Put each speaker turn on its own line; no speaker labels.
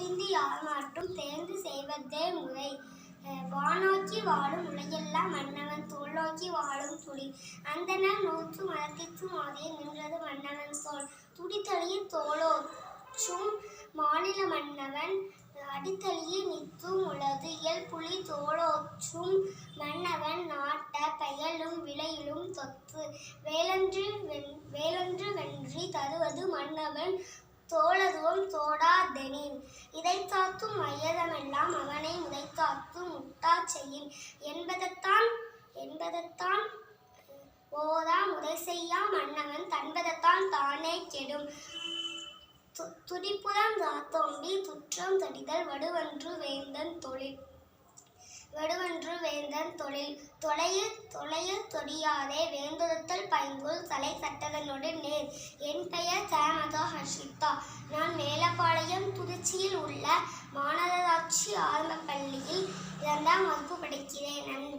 புரிந்து யார் தேர்ந்து செய்வதே முறை. வானோக்கி வாழும் உலகெல்லாம் மன்னவன் தோல்நோக்கி வாழும் துளி. அந்த நாள் நூற்று மலத்திற்கு மாதிய நின்றது மன்னவன் தோல். துடித்தளியில் தோளோச்சும் மாநில மன்னவன் அடித்தளியில் நித்தும் உலது இயல் புலி தோளோச்சும் மன்னவன் நாட்ட பெயலும் விலையிலும் தொத்து வேலன்று வென் வேலன்று வென்றி தருவது மன்னவன் தோளதுவம் தோ இதைத்தாத்தும் மையதமெல்லாம் அவனை முதைத்தாத்தும் முட்டா செய்யும் என்பதத்தான் என்பதத்தான் ஓதா முறை செய்யா மன்னவன் தன்பதத்தான் தானே கெடும். து- துடிப்புறம் தாத்தோம்பி துற்றம் தடிதல் வடுவன்று வேந்தன் தொழில் வடுவன்று வேந்தன் தொழில். தொலையில் தொலையில் தொடியாதே வேந்துதத்தல் பைங்குள் தலை சட்டதனோடு நேர். என் பெயர் கேமதா ஹர்ஷிதா. இரண்டாம் வகுப்பு படிக்கிறேன். நன்றி